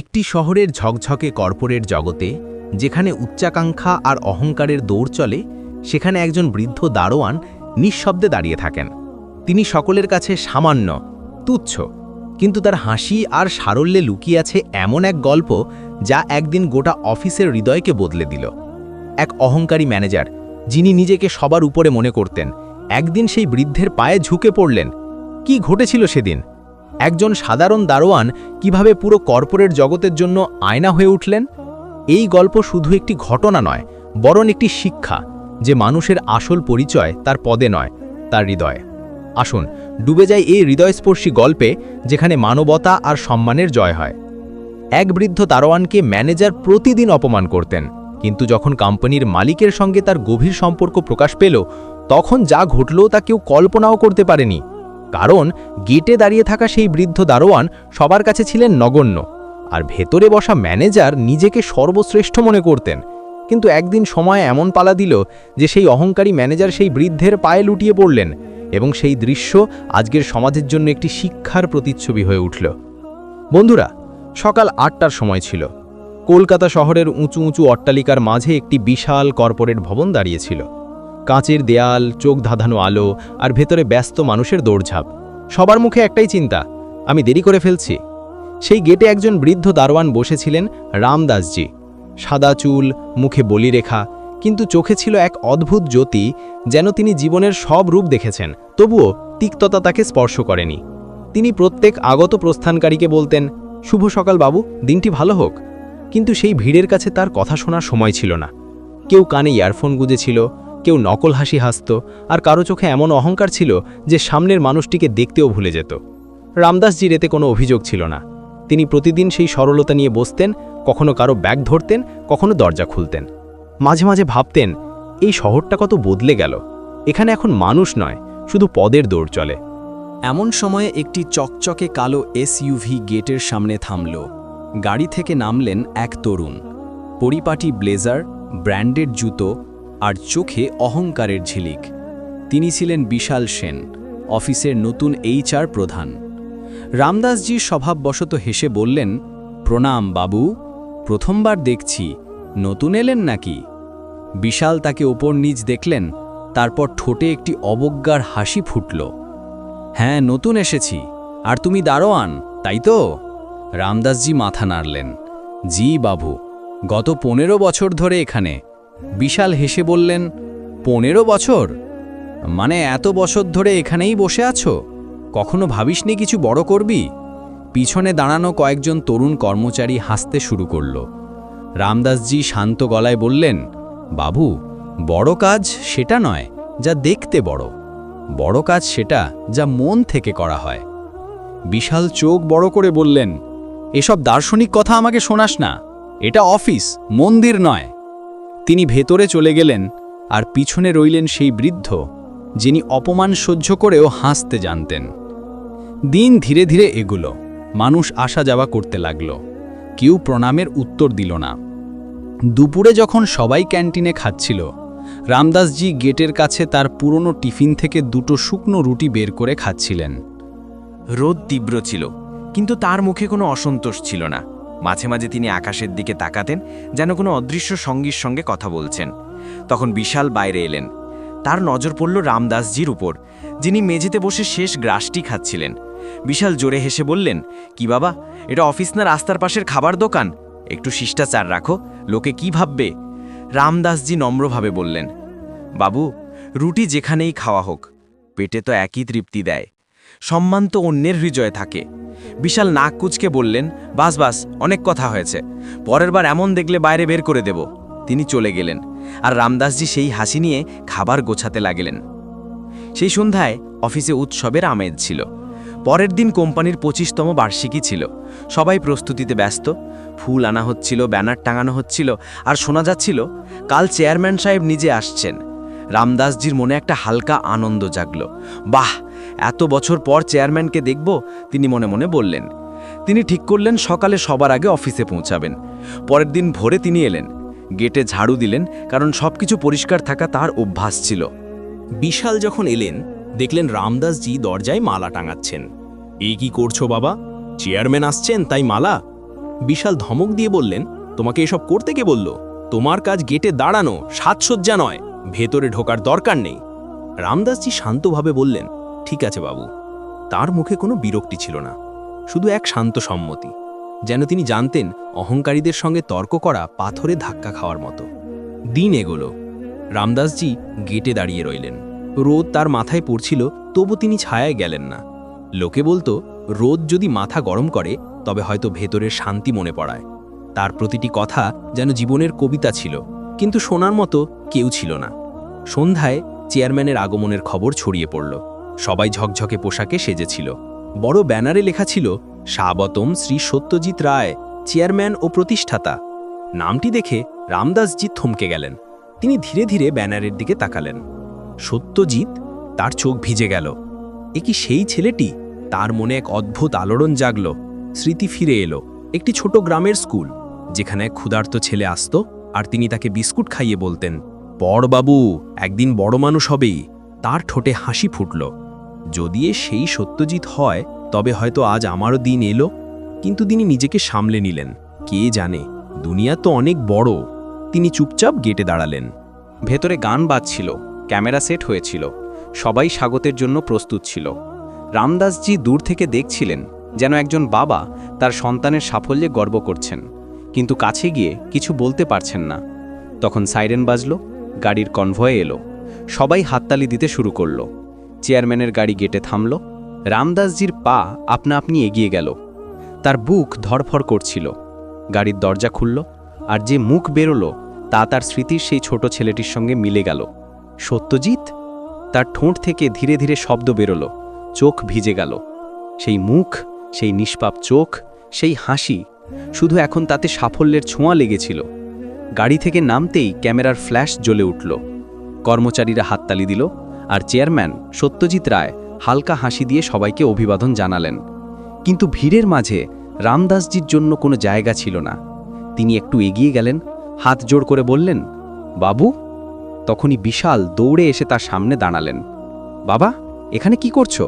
একটি শহরের ঝকঝকে কর্পোরেট জগতে, যেখানে উচ্চাকাঙ্ক্ষা আর অহংকারের দৌড় চলে, সেখানে একজন বৃদ্ধ দারোয়ান নিঃশব্দে দাঁড়িয়ে থাকেন। তিনি সকলের কাছে সামান্য, তুচ্ছ, কিন্তু তার হাসি আর সারল্যে লুকিয়ে আছে এমন এক গল্প যা একদিন গোটা অফিসের হৃদয়কে বদলে দিল। এক অহংকারী ম্যানেজার, যিনি নিজেকে সবার উপরে মনে করতেন, একদিন সেই বৃদ্ধের পায়ে ঝুঁকে পড়লেন। কি ঘটেছিল সেদিন? একজন সাধারণ দারোয়ান কীভাবে পুরো কর্পোরেট জগতের জন্য আয়না হয়ে উঠলেন? এই গল্প শুধু একটি ঘটনা নয়, বরং একটি শিক্ষা, যে মানুষের আসল পরিচয় তার পদে নয়, তার হৃদয়ে। আসুন, ডুবে যায় এই হৃদয়স্পর্শী গল্পে, যেখানে মানবতা আর সম্মানের জয় হয়। এক বৃদ্ধ দারোয়ানকে ম্যানেজার প্রতিদিন অপমান করতেন, কিন্তু যখন কোম্পানির মালিকের সঙ্গে তার গভীর সম্পর্ক প্রকাশ পেল, তখন যা ঘটল তা কেউ কল্পনাও করতে পারেনি। কারণ গেটে দাঁড়িয়ে থাকা সেই বৃদ্ধ দারোয়ান সবার কাছে ছিলেন নগণ্য, আর ভেতরে বসা ম্যানেজার নিজেকে সর্বশ্রেষ্ঠ মনে করতেন। কিন্তু একদিন সময় এমন পালা দিল যে সেই অহংকারী ম্যানেজার সেই বৃদ্ধের পায়ে লুটিয়ে পড়লেন এবং সেই দৃশ্য আজকের সমাজের জন্য একটি শিক্ষার প্রতিচ্ছবি হয়ে উঠল। বন্ধুরা, সকাল আটটার সময় ছিল। কলকাতা শহরের উঁচু উঁচু অট্টালিকার মাঝে একটি বিশাল কর্পোরেট ভবন দাঁড়িয়েছিল কাঁচের দেয়াল, চোখ ধাঁধানো আলো আর ভেতরে ব্যস্ত মানুষের দৌড়ঝাঁপ। সবার মুখে একটাই চিন্তা, আমি দেরি করে ফেলছি। সেই গেটে একজন বৃদ্ধ দারোয়ান বসেছিলেন রামদাসজি। সাদা চুল, মুখে বলিরেখা, কিন্তু চোখে ছিল এক অদ্ভুত জ্যোতি যেন তিনি জীবনের সব রূপ দেখেছেন, তবুও তিক্ততা তাকে স্পর্শ করেনি। তিনি প্রত্যেক আগত প্রস্থানকারীকে বলতেন, শুভ সকাল বাবু, দিনটি ভালো হোক। কিন্তু সেই ভিড়ের কাছে তার কথা শোনার সময় ছিল না। কেউ কানে ইয়ারফোন গুজেছিল কেউ নকল হাসি হাসত, আর কারও চোখে এমন অহংকার ছিল যে সামনের মানুষটিকে দেখতেও ভুলে যেত। রামদাসজির এতে কোনো অভিযোগ ছিল না। তিনি প্রতিদিন সেই সরলতা নিয়ে বসতেন, কখনো কারও ব্যাগ ধরতেন, কখনো দরজা খুলতেন। মাঝে মাঝে ভাবতেন, এই শহরটা কত বদলে গেল। এখানে এখন মানুষ নয়, শুধু পদের দৌড় চলে। এমন সময়ে একটি চকচকে কালো এসইউভি গেটের সামনে থামল। গাড়ি থেকে নামলেন এক তরুণ। পরিপাটি ব্লেজার, ব্র্যান্ডেড জুতো আর চোখে অহংকারের ঝিলিক। তিনি ছিলেন বিশাল সেন, অফিসের নতুন এইচআর প্রধান। রামদাসজি স্বভাববশত হেসে বললেন, প্রণাম, বাবু, প্রথমবার দেখছি, নতুন এলেন নাকি? বিশাল তাকে ওপর নিচ দেখলেন, তারপর ঠোঁটে একটি অবজ্ঞার হাসি ফুটল। হ্যাঁ নতুন এসেছি, আর তুমি দারোয়ান, তাই তো? রামদাসজি মাথা নাড়লেন, জি, বাবু, গত পনেরো বছর ধরে এখানে বিশাল হেসে বললেন, পনেরো বছর? মানে এত বছর ধরে এখানেই বসে আছো? কখনো ভাবিসনি কিছু বড় করবি? পিছনে দাঁড়ানো কয়েকজন তরুণ কর্মচারী হাসতে শুরু করল। রামদাসজি শান্ত গলায় বললেন, বাবু, বড় কাজ সেটা নয়, যা দেখতে বড়। বড় কাজ সেটা যা মন থেকে করা হয়। বিশাল চোখ বড় করে বললেন, এসব দার্শনিক কথা আমাকে শোনাস না। এটা অফিস, মন্দির নয়। তিনি ভেতরে চলে গেলেন আর পিছনে রইলেন সেই বৃদ্ধ, যিনি অপমান সহ্য করেও হাসতে জানতেন। দিন ধীরে ধীরে এগুলো, মানুষ আসা যাওয়া করতে লাগল, কেউ প্রণামের উত্তর দিল না। দুপুরে যখন সবাই ক্যান্টিনে খাচ্ছিল, রামদাসজি গেটের কাছে তার পুরনো টিফিন থেকে দুটো শুকনো রুটি বের করে খাচ্ছিলেন। রোদ তীব্র ছিল, কিন্তু তার মুখে কোনো অসন্তোষ ছিল না। মাঝে মাঝে তিনি আকাশের দিকে তাকাতেন, যেন কোনো অদৃশ্য সঙ্গীর সঙ্গে কথা বলছেন। তখন বিশাল বাইরে এলেন। তার নজর পড়ল রামদাসজির উপর, যিনি মেঝেতে বসে শেষ গ্রাসটি খাচ্ছিলেন। বিশাল জোরে হেসে বললেন, কি বাবা, এটা অফিস না রাস্তার পাশের খাবার দোকান? একটু শিষ্টাচার রাখো, লোকে কি ভাববে? রামদাসজি নম্রভাবে বললেন, বাবু, রুটি যেখানেই খাওয়া হোক, পেটে তো একই তৃপ্তি দেয়। সম্মান তো অন্যের হৃদয়ে থাকে। বিশাল নাক কুচকে বললেন, বাস বাস, অনেক কথা হয়েছে। পরের বার এমন দেখলে বাইরে বের করে দেব। তিনি চলে গেলেন আর রামদাসজি সেই হাসি নিয়ে খাবার গোছাতে লাগলেন। সেই সন্ধ্যায় অফিসে উৎসবের আমেজ ছিল। পরের দিন কোম্পানির পঁচিশতম বার্ষিকী ছিল। সবাই প্রস্তুতিতে ব্যস্ত। ফুল আনা হচ্ছিল, ব্যানার টাঙানো হচ্ছিল আর শোনা যাচ্ছিল, কাল চেয়ারম্যান সাহেব নিজে আসছেন। রামদাসজির মনে একটা হালকা আনন্দ জাগল। বাহ এত বছর পর চেয়ারম্যানকে দেখব, তিনি মনে মনে বললেন। তিনি ঠিক করলেন, সকালে সবার আগে অফিসে পৌঁছাবেন। পরের দিন ভোরে তিনি এলেন। গেটে ঝাড়ু দিলেন, কারণ সবকিছু পরিষ্কার থাকা তার অভ্যাস ছিল। বিশাল যখন এলেন, দেখলেন রামদাসজি দরজায় মালা টাঙাচ্ছেন। এই কি করছ বাবা? চেয়ারম্যান আসছেন, তাই মালা? বিশাল ধমক দিয়ে বললেন, তোমাকে এসব করতে কে বলল? তোমার কাজ গেটে দাঁড়ানো, সাজসজ্জা নয়, ভেতরে ঢোকার দরকার নেই। রামদাসজি শান্তভাবে বললেন ঠিক আছে বাবু। তার মুখে কোনো বিরক্তি ছিল না। শুধু এক শান্ত সম্মতি। যেন তিনি জানতেন অহংকারীদের সঙ্গে তর্ক করা পাথরে ধাক্কা খাওয়ার মতো। দিন এগোলো। রামদাসজি গেটে দাঁড়িয়ে রইলেন। রোদ তার মাথায় পড়ছিল, তবু তিনি ছায়ায় গেলেন না। লোকে বলতো, রোদ যদি মাথা গরম করে, তবে হয়তো ভেতরের শান্তি মনে পড়ায়। তার প্রতিটি কথা যেন জীবনের কবিতা ছিল, কিন্তু শোনার মতো কেউ ছিল না। সন্ধ্যায় চেয়ারম্যানের আগমনের খবর ছড়িয়ে পড়ল। সবাই ঝকঝকে পোশাকে সেজেছিল। বড় ব্যানারে লেখা ছিল, স্বাগতম শ্রী সত্যজিৎ রায়, চেয়ারম্যান ও প্রতিষ্ঠাতা। নামটি দেখে রামদাসজি থমকে গেলেন। তিনি ধীরে ধীরে ব্যানারের দিকে তাকালেন। সত্যজিৎ, তার চোখ ভিজে গেল। এ কি সেই ছেলেটি? তার মনে এক অদ্ভুত আলোড়ন জাগল। স্মৃতি ফিরে এলো। একটি ছোট গ্রামের স্কুল, যেখানে ক্ষুধার্ত ছেলে আসত আর তিনি তাকে বিস্কুট খাইয়ে বলতেন পড় বাবু একদিন বড় মানুষ হবেই। তার ঠোঁটে হাসি ফুটল। যদি এ সেই সত্যজিৎ হয়, তবে হয়তো আজ আমারও দিন এলো। কিন্তু তিনি নিজেকে সামলে নিলেন। কে জানে, দুনিয়া তো অনেক বড়। তিনি চুপচাপ গেটে দাঁড়ালেন। ভেতরে গান বাজছিল, ক্যামেরা সেট হয়েছিল, সবাই স্বাগতের জন্য প্রস্তুত ছিল। রামদাসজি দূর থেকে দেখছিলেন যেন একজন বাবা তার সন্তানের সাফল্যে গর্ব করছেন, কিন্তু কাছে গিয়ে কিছু বলতে পারছেন না। তখন সাইরেন বাজল, গাড়ির কনভয়ে এলো, সবাই হাততালি দিতে শুরু করল। চেয়ারম্যানের গাড়ি গেটে থামল। রামদাসজির পা আপনা আপনি এগিয়ে গেল। তার বুক ধরফর করছিল। গাড়ির দরজা খুলল আর যে মুখ বেরোলো তা তার স্মৃতির সেই ছোট ছেলেটির সঙ্গে মিলে গেল। সত্যজিৎ? তার ঠোঁট থেকে ধীরে ধীরে শব্দ বেরোলো। চোখ ভিজে গেল। সেই মুখ, সেই নিষ্পাপ চোখ, সেই হাসি শুধু এখন তাতে সাফল্যের ছোঁয়া লেগেছিল। গাড়ি থেকে নামতেই ক্যামেরার ফ্ল্যাশ জ্বলে উঠল। কর্মচারীরা হাততালি দিল। আর চেয়ারম্যান সত্যজিৎ রায় হালকা হাসি দিয়ে সবাইকে অভিবাদন জানালেন। কিন্তু ভিড়ের মাঝে রামদাসজির জন্য কোনো জায়গা ছিল না। তিনি একটু এগিয়ে গেলেন, হাত জোড় করে বললেন, বাবু? তখনই বিশাল দৌড়ে এসে তার সামনে দাঁড়ালেন। বাবা, এখানে কি করছ?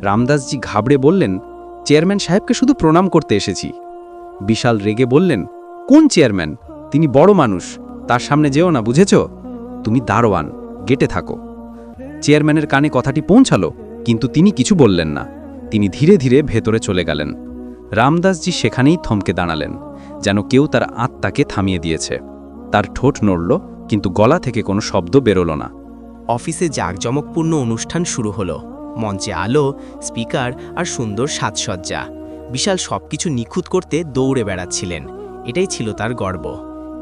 রামদাসজি ঘাবড়ে বললেন, চেয়ারম্যান সাহেবকে শুধু প্রণাম করতে এসেছি। বিশাল রেগে বললেন, কোন চেয়ারম্যান? তিনি বড় মানুষ, তার সামনে যেও না, বুঝেছ? তুমি দারোয়ান, গেটে থাকো। চেয়ারম্যানের কানে কথাটি পৌঁছালো, কিন্তু তিনি কিছু বললেন না। তিনি ধীরে ধীরে ভেতরে চলে গেলেন। রামদাসজি সেখানেই থমকে দাঁড়ালেন, যেন কেউ তার আত্মাকে থামিয়ে দিয়েছে। তার ঠোঁট নড়ল, কিন্তু গলা থেকে কোনো শব্দ বেরোল না। অফিসে জাঁকজমকপূর্ণ অনুষ্ঠান শুরু হলো। মঞ্চে আলো, স্পিকার আর সুন্দর সাজসজ্জা। বিশাল সবকিছু নিখুঁত করতে দৌড়ে বেড়াচ্ছিলেন। এটাই ছিল তার গর্ব।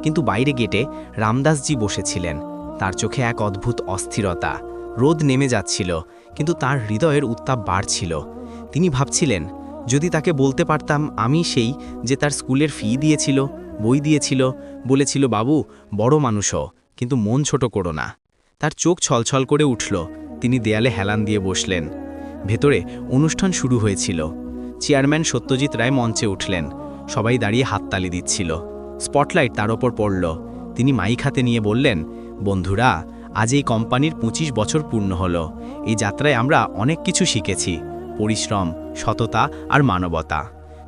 কিন্তু বাইরে গেটে রামদাসজি বসেছিলেন। তার চোখে এক অদ্ভুত অস্থিরতা। রোদ নেমে যাচ্ছিল, কিন্তু তার হৃদয়ের উত্তাপ বাড়ছিল। তিনি ভাবছিলেন, যদি তাকে বলতে পারতাম আমি সেই যে তার স্কুলের ফি দিয়েছিল, বই দিয়েছিল, বলেছিল, বাবু, বড় মানুষও কিন্তু মন ছোট করো না তার চোখ ছলছল করে উঠল। তিনি দেয়ালে হেলান দিয়ে বসলেন। ভেতরে অনুষ্ঠান শুরু হয়েছিল। চেয়ারম্যান সত্যজিৎ রায় মঞ্চে উঠলেন। সবাই দাঁড়িয়ে হাততালি দিচ্ছিল। স্পটলাইট তার ওপর পড়ল। তিনি মাইক হাতে নিয়ে বললেন, বন্ধুরা আজ এই কোম্পানির ২৫ বছর পূর্ণ হলো। এই যাত্রায় আমরা অনেক কিছু শিখেছি, পরিশ্রম, সততা আর মানবতা।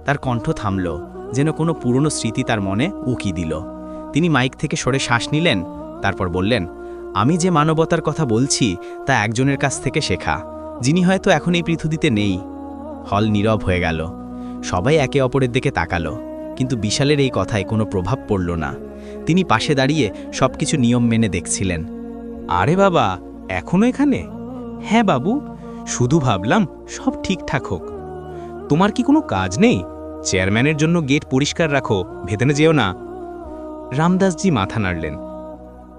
তার কণ্ঠ থামল, যেন কোনো পুরনো স্মৃতি তার মনে উকি দিল। তিনি মাইক থেকে সরে শ্বাস নিলেন, তারপর বললেন, আমি যে মানবতার কথা বলছি, তা একজনের কাছ থেকে শেখা। যিনি হয়তো এখন এই পৃথিবীতে নেই। হল নীরব হয়ে গেল। সবাই একে অপরের দিকে তাকালো, কিন্তু বিশালের এই কথায় কোনো প্রভাব পড়ল না। তিনি পাশে দাঁড়িয়ে সবকিছু নিয়ম মেনে দেখছিলেন। আরে বাবা, এখনও এখানে? হ্যাঁ বাবু, শুধু ভাবলাম সব ঠিকঠাক হোক। তোমার কি কোনো কাজ নেই? চেয়ারম্যানের জন্য গেট পরিষ্কার রাখো, ভেতরে যেও না। রামদাসজি মাথা নাড়লেন।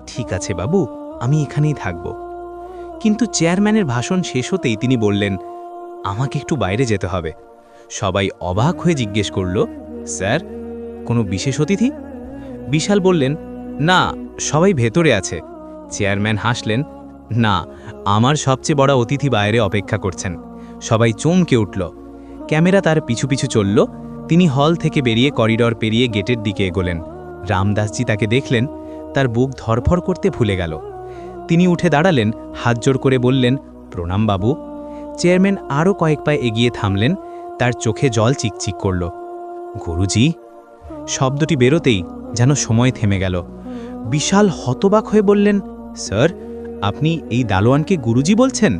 ঠিক আছে বাবু, আমি এখানেই থাকব। কিন্তু চেয়ারম্যানের ভাষণ শেষ হতেই তিনি বললেন, আমাকে একটু বাইরে যেতে হবে। সবাই অবাক হয়ে জিজ্ঞেস করল, স্যার, কোনো বিশেষ অতিথি? বিশাল বললেন, না, সবাই ভেতরে আছে। চেয়ারম্যান হাসলেন, না, আমার সবচেয়ে বড় অতিথি বাইরে অপেক্ষা করছেন। সবাই চমকে উঠল। ক্যামেরা তার পিছু পিছু চলল। তিনি হল থেকে বেরিয়ে করিডর পেরিয়ে গেটের দিকে এগোলেন। রামদাসজি তাকে দেখলেন, তার বুক ধরফর করতে ভুলে গেল। তিনি উঠে দাঁড়ালেন, হাত জোড় করে বললেন, প্রণাম বাবু। চেয়ারম্যান আরও কয়েক পায়ে এগিয়ে থামলেন, তার চোখে জল চিকচিক করল। গুরুজি? শব্দটি বেরোতেই যেন সময় থেমে গেল। বিশাল হতবাক হয়ে বললেন স্যার, আপনি এই দালোয়ানকে গুরুজি বলছেন?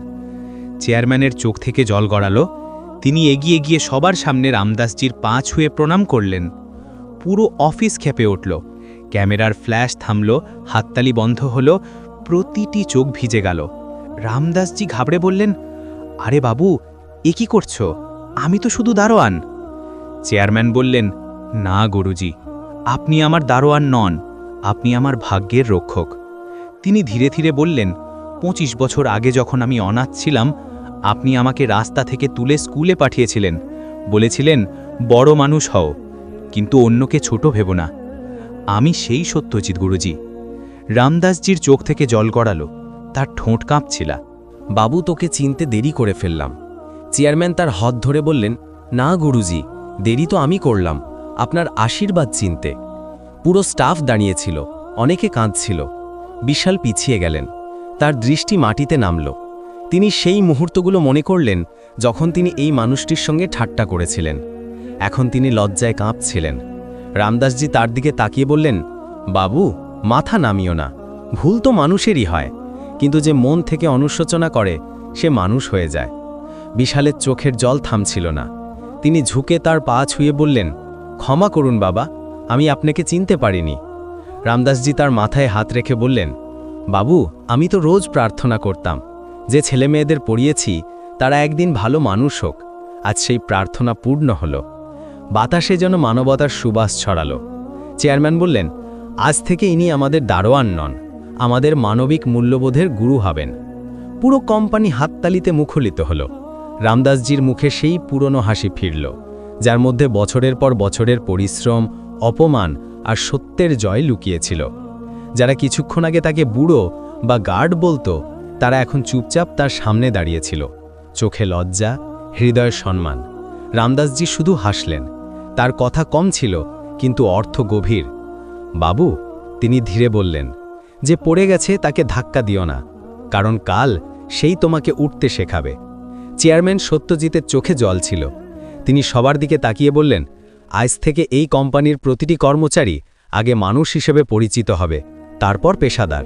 চেয়ারম্যানের চোখ থেকে জল গড়ালো। তিনি এগিয়ে গিয়ে সবার সামনে রামদাসজির পা ছুঁয়ে প্রণাম করলেন। পুরো অফিস খেপে উঠল। ক্যামেরার ফ্ল্যাশ থামল, হাততালি বন্ধ হলো, প্রতিটি চোখ ভিজে গেল। রামদাসজি ঘাবড়ে বললেন, আরে বাবু, এ কি করছ? আমি তো শুধু দারোয়ান। চেয়ারম্যান বললেন, না, গুরুজি, আপনি আমার দারোয়ান নন, আপনি আমার ভাগ্যের রক্ষক। তিনি ধীরে ধীরে বললেন, পঁচিশ বছর আগে যখন আমি অনাথ ছিলাম, আপনি আমাকে রাস্তা থেকে তুলে স্কুলে পাঠিয়েছিলেন। বলেছিলেন, বড় মানুষ হও, কিন্তু অন্যকে ছোট ভেব না। আমি সেই সত্যজিৎ গুরুজি। রামদাসজির চোখ থেকে জল গড়ালো, তার ঠোঁট কাঁপছিলা। বাবু, তোকে চিনতে দেরি করে ফেললাম। চেয়ারম্যান তার হাত ধরে বললেন, না গুরুজি, দেরি তো আমি করলাম। আপনার আশীর্বাদ চিনতে। পুরো স্টাফ দাঁড়িয়েছিল, অনেকে কাঁদছিল। বিশাল পিছিয়ে গেলেন। তার দৃষ্টি মাটিতে নামল। তিনি সেই মুহূর্তগুলো মনে করলেন যখন তিনি এই মানুষটির সঙ্গে ঠাট্টা করেছিলেন। এখন তিনি লজ্জায় কাঁপছিলেন। রামদাসজি তার দিকে তাকিয়ে বললেন, বাবু, মাথা নামিও না। ভুল তো মানুষেরই হয়। কিন্তু যে মন থেকে অনুশোচনা করে, সে মানুষ হয়ে যায়। বিশালের চোখের জল থামছিল না। তিনি ঝুঁকে তার পা ছুঁয়ে বললেন, ক্ষমা করুন বাবা, আমি আপনাকে চিনতে পারিনি। রামদাসজি তার মাথায় হাত রেখে বললেন, বাবু, আমি তো রোজ প্রার্থনা করতাম। যে ছেলে মেয়েদের পড়িয়েছি, তারা একদিন ভালো মানুষ হোক। আজ সেই প্রার্থনা পূর্ণ হল। বাতাসে যেন মানবতার সুবাস ছড়ালো। চেয়ারম্যান বললেন, আজ থেকে ইনি আমাদের দারোয়ান নন। আমাদের মানবিক মূল্যবোধের গুরু হবেন। পুরো কোম্পানি হাততালিতে মুখলিত হল। রামদাসজির মুখে সেই পুরনো হাসি ফিরল, যার মধ্যে বছরের পর বছরের পরিশ্রম, অপমান আর সত্যের জয় লুকিয়েছিল। যারা কিছুক্ষণ আগে তাকে বুড়ো বা গার্ড বলতো, তারা এখন চুপচাপ তার সামনে দাঁড়িয়েছিল। চোখে লজ্জা, হৃদয়ের সম্মান। রামদাসজি শুধু হাসলেন। তার কথা কম ছিল, কিন্তু অর্থ গভীর। বাবু, তিনি ধীরে বললেন, যে পড়ে গেছে তাকে ধাক্কা দিও না, কারণ কাল সেই তোমাকে উঠতে শেখাবে। চেয়ারম্যান সত্যজিতের চোখে জল ছিল। তিনি সবার দিকে তাকিয়ে বললেন আজ থেকে এই কোম্পানির প্রতিটি কর্মচারী আগে মানুষ হিসেবে পরিচিত হবে, তারপর পেশাদার।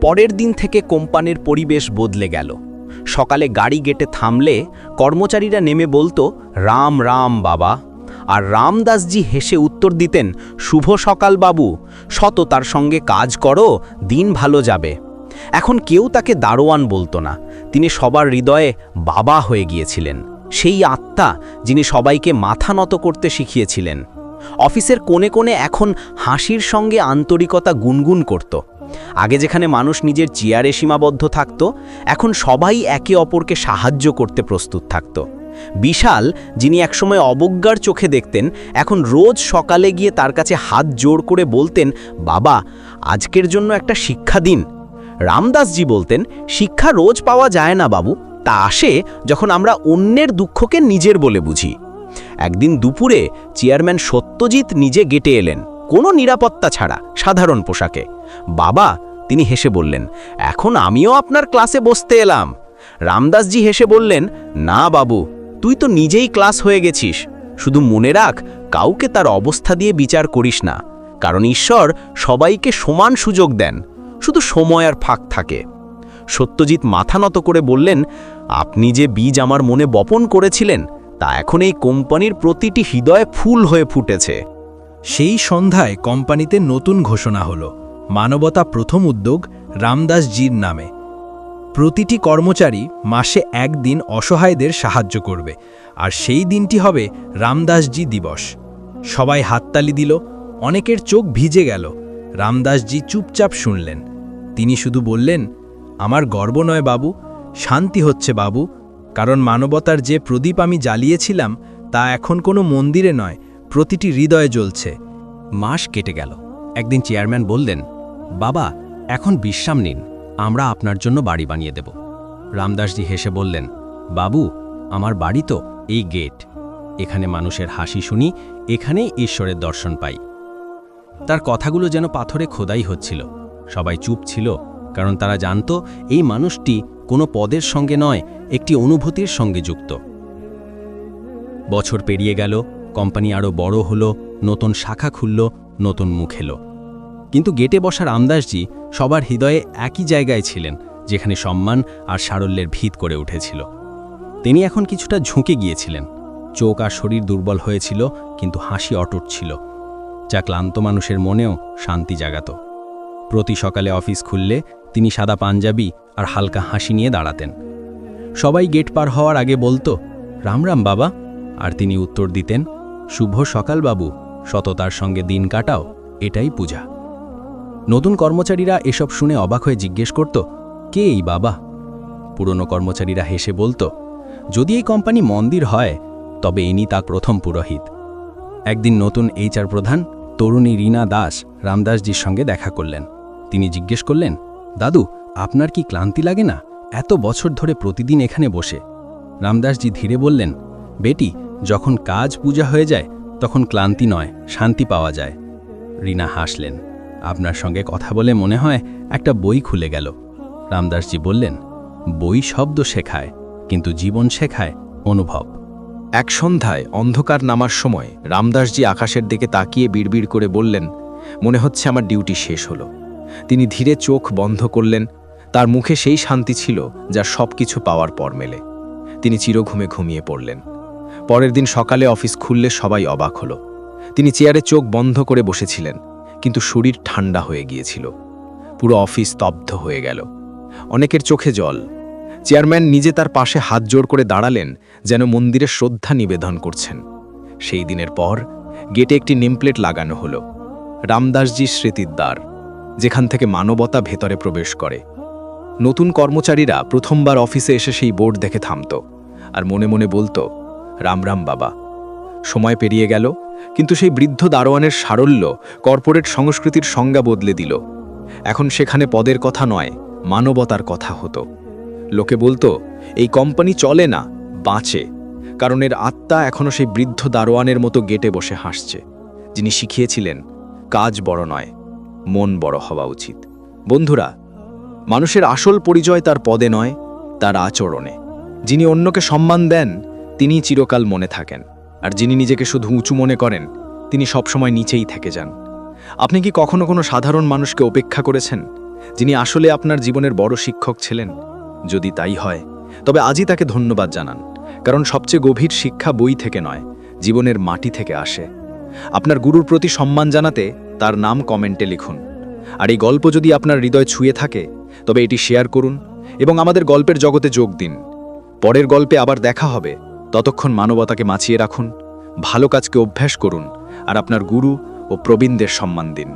পরের দিন থেকে কোম্পানির পরিবেশ বদলে গেল। সকালে গাড়ি গেটে থামলে কর্মচারীরা নেমে বলতো, রাম রাম, বাবা। আর রামদাসজি হেসে উত্তর দিতেন, শুভ সকাল, বাবু। সততার সঙ্গে কাজ করো, দিন ভালো যাবে। এখন কেউ তাকে দারোয়ান বলতো না। তিনি সবার হৃদয়ে বাবা হয়ে গিয়েছিলেন। সেই আত্মা যিনি সবাইকে মাথা নত করতে শিখিয়েছিলেন। অফিসের কোণে কোণে এখন হাসির সঙ্গে আন্তরিকতা গুনগুন করত। আগে যেখানে মানুষ নিজের চেয়ারে সীমাবদ্ধ থাকত, এখন সবাই একে অপরকে সাহায্য করতে প্রস্তুত থাকত। বিশাল, যিনি একসময় অবজ্ঞার চোখে দেখতেন, এখন রোজ সকালে গিয়ে তার কাছে হাত জোর করে বলতেন, বাবা, আজকের জন্য একটা শিক্ষা দিন। রামদাসজি বলতেন, শিক্ষা রোজ পাওয়া যায় না বাবু। তা আসে যখন আমরা অন্যের দুঃখকে নিজের বলে বুঝি। একদিন দুপুরে চেয়ারম্যান সত্যজিৎ নিজে গেটে এলেন। কোনো নিরাপত্তা ছাড়া, সাধারণ পোশাকে। বাবা, তিনি হেসে বললেন, এখন আমিও আপনার ক্লাসে বসতে এলাম। রামদাসজি হেসে বললেন, না বাবু, তুই তো নিজেই ক্লাস হয়ে গেছিস। শুধু মনে রাখ, কাউকে তার অবস্থা দিয়ে বিচার করিস না। কারণ ঈশ্বর সবাইকে সমান সুযোগ দেন। শুধু সময় আর ফাঁক থাকে। সত্যজিৎ মাথা নত করে বললেন আপনি যে বীজ আমার মনে বপন করেছিলেন, তা এখন এই কোম্পানির প্রতিটি হৃদয়ে ফুল হয়ে ফুটেছে। সেই সন্ধ্যায় কোম্পানিতে নতুন ঘোষণা হলো। মানবতা প্রথম উদ্যোগ রামদাসজির নামে। প্রতিটি কর্মচারী মাসে একদিন অসহায়দের সাহায্য করবে, আর সেই দিনটি হবে রামদাসজি দিবস। সবাই হাততালি দিল, অনেকের চোখ ভিজে গেল। রামদাসজি চুপচাপ শুনলেন। তিনি শুধু বললেন, আমার গর্ব নয় বাবু শান্তি হচ্ছে বাবু, কারণ মানবতার যে প্রদীপ আমি জ্বালিয়েছিলাম তা এখন কোনো মন্দিরে নয়, প্রতিটি হৃদয়ে জ্বলছে। মাস কেটে গেল। একদিন চেয়ারম্যান বললেন, বাবা, এখন বিশ্রাম নিন, আমরা আপনার জন্য বাড়ি বানিয়ে দেব। রামদাসজি হেসে বললেন, বাবু, আমার বাড়ি তো এই গেট। এখানে মানুষের হাসি শুনি, এখানেই ঈশ্বরের দর্শন পাই। তার কথাগুলো যেন পাথরে খোদাই হচ্ছিল। সবাই চুপ ছিল কারণ তারা জানত এই মানুষটি কোনো পদের সঙ্গে নয়, একটি অনুভূতির সঙ্গে যুক্ত। বছর পেরিয়ে গেল, কোম্পানি আরও বড় হলো, নতুন শাখা খুলল, নতুন মুখ এলো। কিন্তু গেটে বসার আমদাসজি সবার হৃদয়ে একই জায়গায় ছিলেন, যেখানে সম্মান আর সারল্যের ভিত করে উঠেছিল। তিনি এখন কিছুটা ঝুঁকে গিয়েছিলেন। চোখ আর শরীর দুর্বল হয়েছিল, কিন্তু হাসি অটুট ছিল। যা ক্লান্ত মানুষের মনেও শান্তি জাগাত। প্রতি সকালে অফিস খুললে তিনি সাদা পাঞ্জাবি আর হালকা হাসি নিয়ে দাঁড়াতেন। সবাই গেট পার হওয়ার আগে বলতো, রাম রাম বাবা। আর তিনি উত্তর দিতেন, শুভ সকাল বাবু, সততার সঙ্গে দিন কাটাও, এটাই পূজা। নতুন কর্মচারীরা এসব শুনে অবাক হয়ে জিজ্ঞেস করত, কে এই বাবা? পুরনো কর্মচারীরা হেসে বলতো, যদি এই কোম্পানি মন্দির হয়, তবে ইনি তা প্রথম পুরোহিত। একদিন নতুন এইচআর প্রধান তরুণী রীনা দাস রামদাসজির সঙ্গে দেখা করলেন। তিনি জিজ্ঞেস করলেন দাদু, আপনার কি ক্লান্তি লাগে না? এত বছর ধরে প্রতিদিন এখানে বসে। রামদাসজি ধীরে বললেন, বেটি, যখন কাজ পূজা হয়ে যায়, তখন ক্লান্তি নয়, শান্তি পাওয়া যায়। রিনা হাসলেন। আপনার সঙ্গে কথা বলে মনে হয় একটা বই খুলে গেল। রামদাসজি বললেন, বই শব্দ শেখায়, কিন্তু জীবন শেখায় অনুভব। এক সন্ধ্যায় অন্ধকার নামার সময় রামদাসজি আকাশের দিকে তাকিয়ে বিড়বিড় করে বললেন, মনে হচ্ছে আমার ডিউটি শেষ হলো। তিনি ধীরে চোখ বন্ধ করলেন। তার মুখে সেই শান্তি ছিল যা সব কিছু পাওয়ার পর মেলে। তিনি চিরঘুমে ঘুমিয়ে পড়লেন। পরের দিন সকালে অফিস খুললে সবাই অবাক হলো। তিনি চেয়ারে চোখ বন্ধ করে বসেছিলেন, কিন্তু শরীর ঠান্ডা হয়ে গিয়েছিল। পুরো অফিস স্তব্ধ হয়ে গেল। অনেকের চোখে জল। চেয়ারম্যান নিজে তার পাশে হাত জোড় করে দাঁড়ালেন, যেন মন্দিরে শ্রদ্ধা নিবেদন করছেন। সেই দিনের পর গেটে একটি নেমপ্লেট লাগানো হলো। রামদাসজি স্মৃতির দ্বার। যেখান থেকে মানবতা ভেতরে প্রবেশ করে। নতুন কর্মচারীরা প্রথমবার অফিসে এসে সেই বোর্ড দেখে থামত আর মনে মনে বলতো, রাম রাম বাবা। সময় পেরিয়ে গেল, কিন্তু সেই বৃদ্ধ দারোয়ানের সারল্য কর্পোরেট সংস্কৃতির সংজ্ঞা বদলে দিল। এখন সেখানে পদের কথা নয়, মানবতার কথা হতো। লোকে বলতো, এই কোম্পানি চলে না, বাঁচে। কারণ এর আত্মা এখনও সেই বৃদ্ধ দারোয়ানের মতো গেটে বসে হাসছে। যিনি শিখিয়েছিলেন, কাজ বড় নয়। মন বড় হওয়া উচিত। বন্ধুরা, মানুষের আসল পরিচয় তার পদে নয়, তার আচরণে। যিনি অন্যকে সম্মান দেন, তিনি চিরকাল মনে থাকেন। আর যিনি নিজেকে শুধু উঁচু মনে করেন, তিনি সবসময় নিচেই থেকে যান। আপনি কি কখনো কোনো সাধারণ মানুষকে উপেক্ষা করেছেন, যিনি আসলে আপনার জীবনের বড় শিক্ষক ছিলেন? যদি তাই হয়, তবে আজই তাকে ধন্যবাদ জানান। কারণ সবচেয়ে গভীর শিক্ষা বই থেকে নয়, জীবনের মাটি থেকে আসে। আপনার গুরুর প্রতি সম্মান জানাতে তার নাম কমেন্টে লিখুন। আর এই গল্প যদি আপনার হৃদয় ছুঁয়ে থাকে, তবে এটি শেয়ার করুন এবং আমাদের গল্পের জগতে যোগ দিন। পরের গল্পে আবার দেখা হবে। ততক্ষণ মানবতাকে মাছিয়ে রাখুন, ভালো কাজকে অভ্যাস করুন, আর আপনার গুরু ও প্রবীণদের সম্মান দিন।